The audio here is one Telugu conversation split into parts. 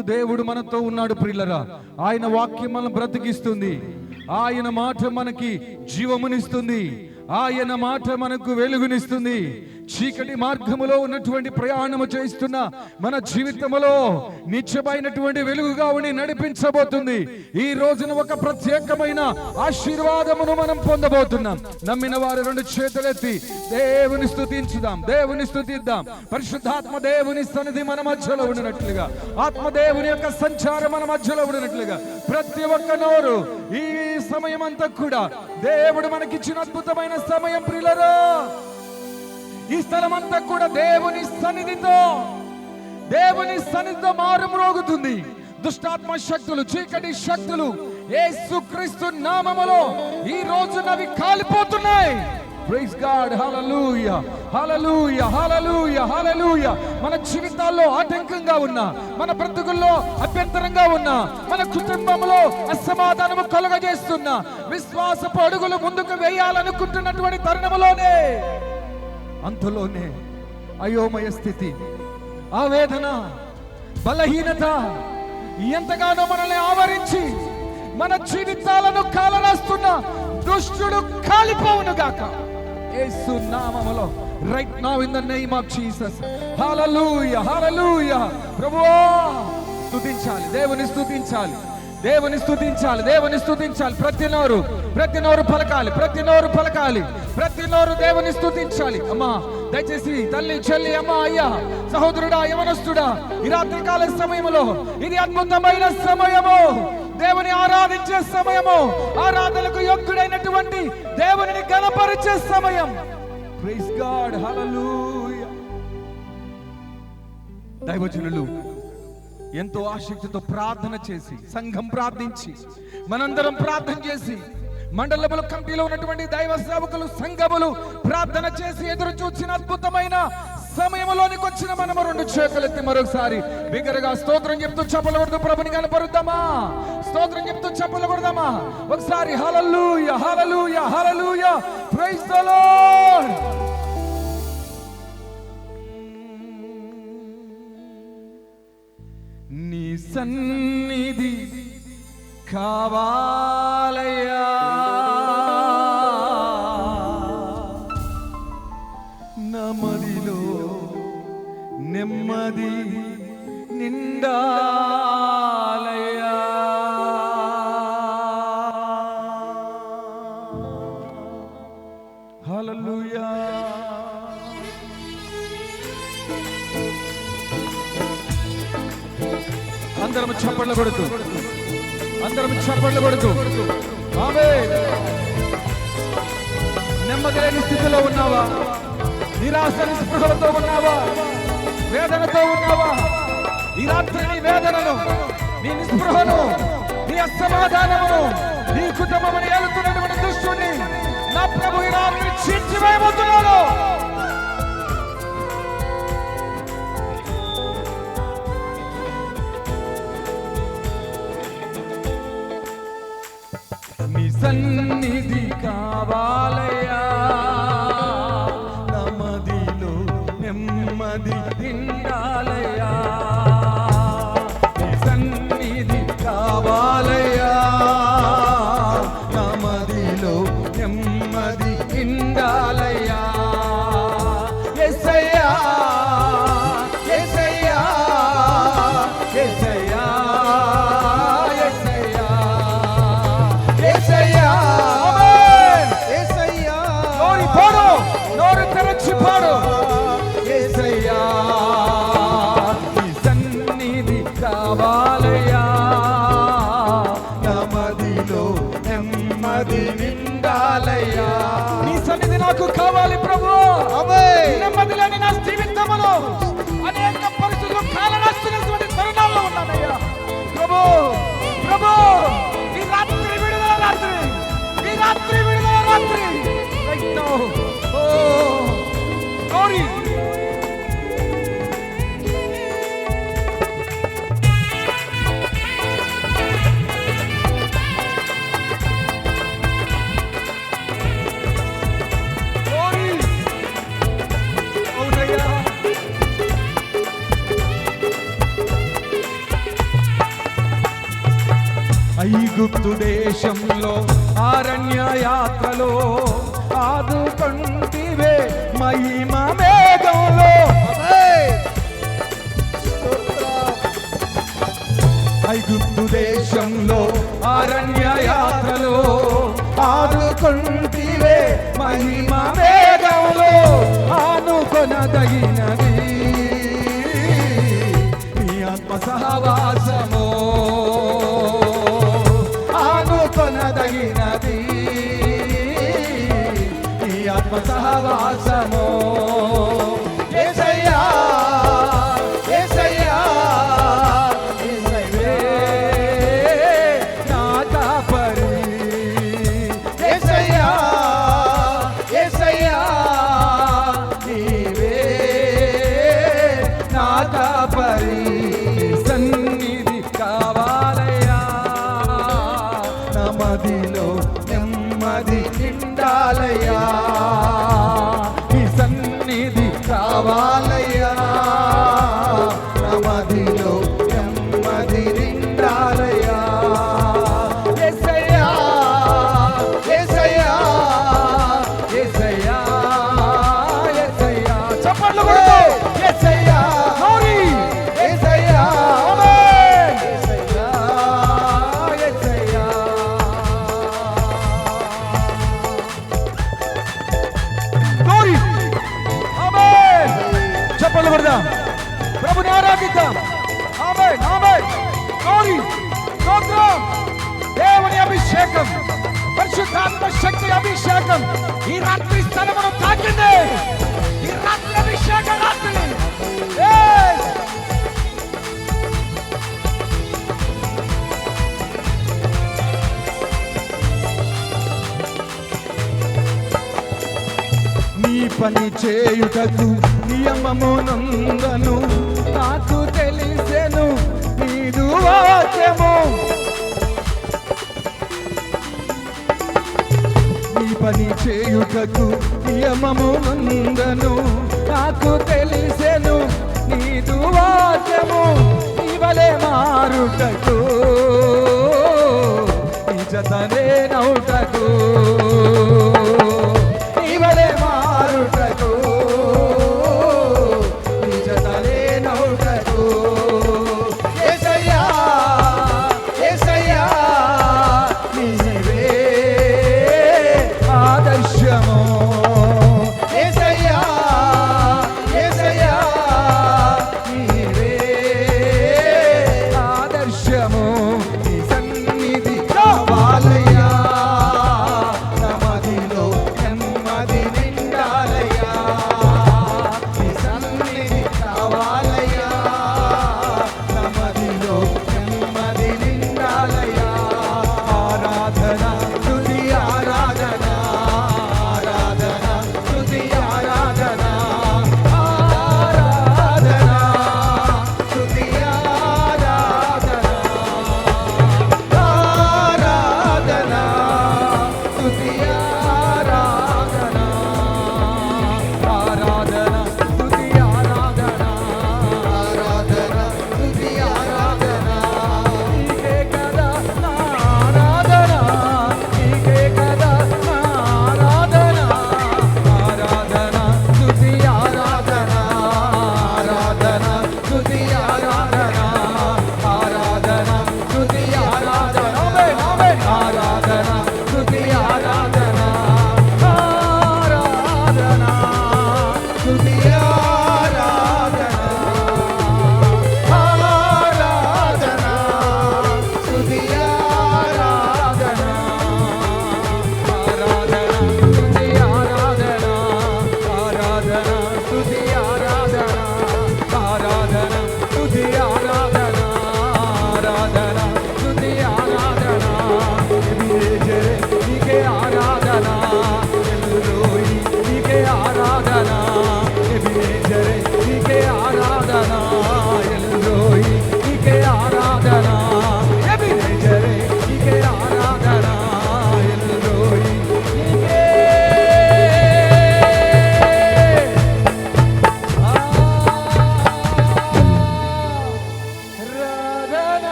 దేవుడు మనతో ఉన్నాడు ప్రిల్లరా ఆయన వాక్యం మనం బ్రతికిస్తుంది. ఆయన మాట మనకి జీవమునిస్తుంది. ఆయన మాట మనకు వెలుగునిస్తుంది. చీకటి మార్గములో ఉన్నటువంటి ప్రయాణము చేస్తున్న మన జీవితములో నిత్యమైనటువంటి వెలుగుగా ఉండి నడిపించబోతుంది. ఈ రోజున ఒక ప్రత్యేకమైన ఆశీర్వాదమును మనం పొందబోతున్నాం. నమ్మిన వారు రెండు చేతులెత్తి దేవుని స్థుతించుదాం దేవుని స్థుతిద్దాం. పరిశుద్ధాత్మ దేవుని సన్నిధి మన మధ్యలో ఉండినట్లుగా ఆత్మదేవుని యొక్క సంచారం మన మధ్యలో ఉండినట్లుగా ప్రతి ఒక్క నోరు ఈ సమయం అంతా కూడా దేవుడు మనకిచ్చిన అద్భుతమైన సమయం ప్రిలరా ఈ స్థలం అంతా కూడా దేవుని సన్నిధితో దేవుని సన్నిధితో మారుమ్రోగుతుంది దుష్టాత్మ శక్తులు చీకటి శక్తులు యేసుక్రీస్తు నామములో ఈ రోజు నవి కాలిపోతున్నాయి. ప్రైజ్ గాడ్ హల్లెలూయా హల్లెలూయా హల్లెలూయా హల్లెలూయా మన జీవితాల్లో ఆటంకంగా ఉన్న మన బ్రతుకుల్లో అభ్యంతరంగా ఉన్న మన కుటుంబంలో అసమాధానము కలుగజేస్తున్న విశ్వాసపు అడుగులు ముందుకు వేయాలనుకుంటున్నటువంటి తరుణములోనే. అంతలోనే అయోమయ స్థితి ఆవేదన బలహీనత ఎంతగానో మనల్ని ఆవరించి మన జీవితాలను కాలరాస్తున్న దుష్టుడు కాలిపోవును గాక. యేసు నామములో right now in the name of Jesus hallelujah hallelujah ప్రభువా స్తుతించాలి దేవుని స్తుతించాలి దేవుని స్తుతించాలి దేవుని స్తుతించాలి. ప్రతి నోరు ప్రతి నోరు పలకాలి ప్రతి నోరు పలకాలి ప్రతి దేవుని స్థుతించాలి అమ్మా దయచేసి తల్లి చెల్లి అమ్మ అయ్యా సహోదరుడా యవనస్తుడా ఈ రాత్రి కాల సమయములో ఇది అద్భుతమైన సమయము. దేవుని ఆరాధించే సమయము. ఆరాధనకు యోగ్యుడైనటువంటి దేవుని గణపరిచే సమయం. ప్రైజ్ గాడ్ హల్లెలూయా దైవజనులు ఎంతో ఆసక్తితో ప్రార్థన చేసి సంఘం ప్రార్థించి మనందరం ప్రార్థన చేసి మండలముల కమిటీలో ఉన్నటువంటి దైవ సేవకులు సంఘములు ప్రార్థన చేసి ఎదురు చూసిన అద్భుతమైన సమయంలోనికి వచ్చిన మనము రెండు చేతులెత్తి మరొకసారి బిగ్గరగా స్తోత్రం చెప్తూ చెప్పలకూడదు ప్రభుని కనపరుద్దామా? స్తోత్రం చెప్తూ చెప్పలకూడదామా ఒకసారి hallelujah hallelujah hallelujah praise the lord నీ సన్నిధి కావాలయా నెమ్మది నిండాలయా హల్లెలూయా. అందరం చప్పట్లు కొడుతూ అందరం చప్పట్లు కొడుతూ. ఆమె నెమ్మది లేని స్థితిలో ఉన్నావా? నిరాశ నిస్పృహలతో ఉన్నావా? వేదనతో ఉన్నావా? ఈ రాత్రి నీ వేదనను నీ నిస్పృహను నీ అసమాధానమును నీ కుటుంబమును ఏలుతున్నటువంటి దుష్టుణ్ణి నా ప్రభు ఈ రాత్రి చీల్చివేయబోతున్నాడు. ఐగుప్తు దేశంలో అరణ్య యాత్రలో ఆదుకుంటివే మహిమ మేఘంలో. ఐగుప్తు దేశంలో అరణ్య యాత్రలో ఆదుకుంటివే మహిమ మేఘంలో. ఆనుకొనదగినది. మీ ఆత్మ సహవాసము ప్రార్థిద్దాం ఆమె ఆమె. గౌరీ స్తోత్రం దేవుని అభిషేకం. పరిశుద్ధాత్మ శక్తి అభిషేకం. ఈ రాత్రి స్థలమును తాకింది. ఈ రాత్రి అభిషేక రాత్రి. నీ పని చేయుటకు నియమమునందను నాకు తెలిసెను నీదు వాక్యము. ఈ పని చేయుటకు నియమము నందను నాకు తెలిసెను నీదు వాక్యము. ఇవలే మారుటకు నిజతనే నౌటకు.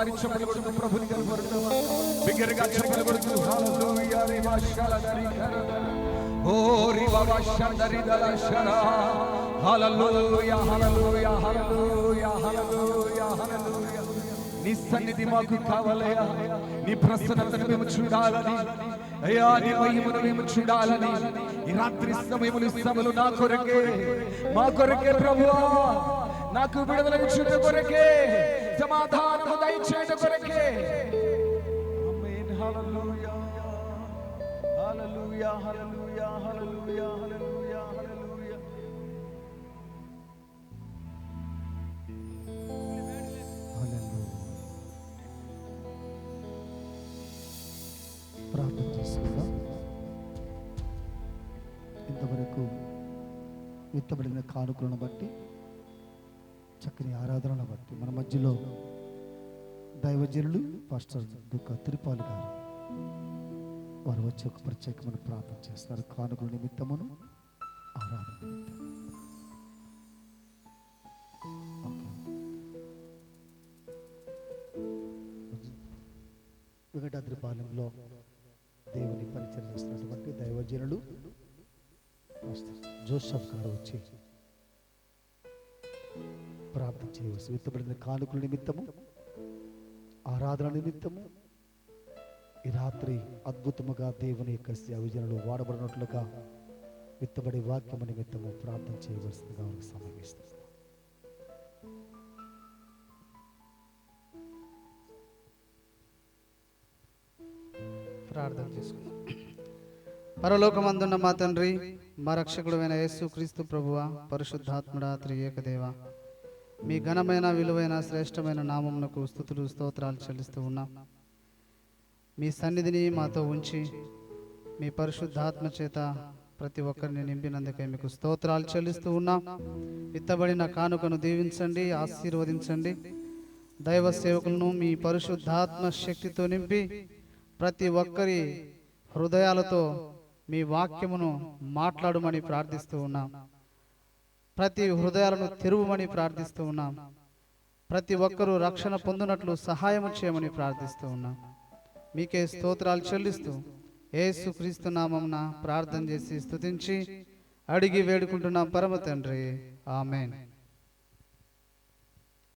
అందరం ఒకసారి ప్రభుని కనపడతాం బిగ్గరగా చెప్పలు కొడుతూ హల్లెలూయా రివా దల శర హల్లెలూయా హల్లెలూయా హల్లెలూయా హల్లెలూయా హల్లెలూయా. నీ సన్నిధి మాకు కావాలయ్యా. నీ ప్రసన్నతను మేము చూడాలని. అయ్యా నీ మహిమను మేము చూడాలని. ఈ రాత్రి సమయములు సమలు నా కొరకే. మా కొరకే ప్రభువా. నాకు విడుదల ఇచ్చిన కొరకే. సమాధానము దయచేయట కొరకే ఆమేన్. హల్లెలూయా. హల్లెలూయా హల్లెలూయా హల్లెలూయా హల్లెలూయా హల్లెలూయా. ప్రార్థన చేసుకుందాం. ఇంతవరకు విత్తబడిన కానుకలను బట్టి చక్కని ఆరాధనను బట్టి మన మధ్యలో దైవజనులు పాస్టర్ దుఃఖ తిరుపాలు గారు వారు వచ్చి ఒక ప్రత్యేకమైన ప్రార్థన చేస్తారు కానుకల నిమిత్తమును ఆరాధన నిమిత్తము. ఓకే. దేవుని పరిచయం చేస్తున్నటువంటి దైవజనులు జోసఫ్ గారు వచ్చి ప్రార్థన విత్తబడిన కానుకల నిమిత్తము ఆరాధన నిమిత్తము ఈ రాత్రి అద్భుతముగా దేవుని యొక్క సేవజనులు వాడబడినట్లుగా విత్తబడి వాక్యము నిమిత్తము ప్రార్థన చేయవలసిందిగా వారికి సమయం ప్రార్థన చేసుకుందాం. పరలోకమందున్న మా తండ్రి మా రక్షకుడు అయిన యేసు క్రీస్తు ప్రభువ పరిశుద్ధాత్ముడా త్రియేకదేవ మీ ఘనమైన విలువైన శ్రేష్టమైన నామమునకు స్థుతులు స్తోత్రాలు చెల్లిస్తూ ఉన్నాం. మీ సన్నిధిని మాతో ఉంచి మీ పరిశుద్ధాత్మ చేత ప్రతి ఒక్కరిని నింపినందుకే మీకు స్తోత్రాలు చెల్లిస్తూ ఉన్నాం. విత్తబడిన కానుకను దీవించండి ఆశీర్వదించండి. దైవ సేవకులను మీ పరిశుద్ధాత్మ శక్తితో నింపి ప్రతి ఒక్కరి హృదయాలతో మీ వాక్యమును మాట్లాడమని ప్రార్థిస్తూ ఉన్నాం. ప్రతి హృదయాలను తెరువమని ప్రార్థిస్తూ ఉన్నాం. ప్రతి ఒక్కరూ రక్షణ పొందినట్లు సహాయం చేయమని ప్రార్థిస్తూ ఉన్నాం. మీకే స్తోత్రాలు చెల్లిస్తూ ఏసు క్రీస్తు నామంన ప్రార్థన చేసి స్తుతించి అడిగి వేడుకుంటున్నాం పరమ తండ్రి. ఆమెన్.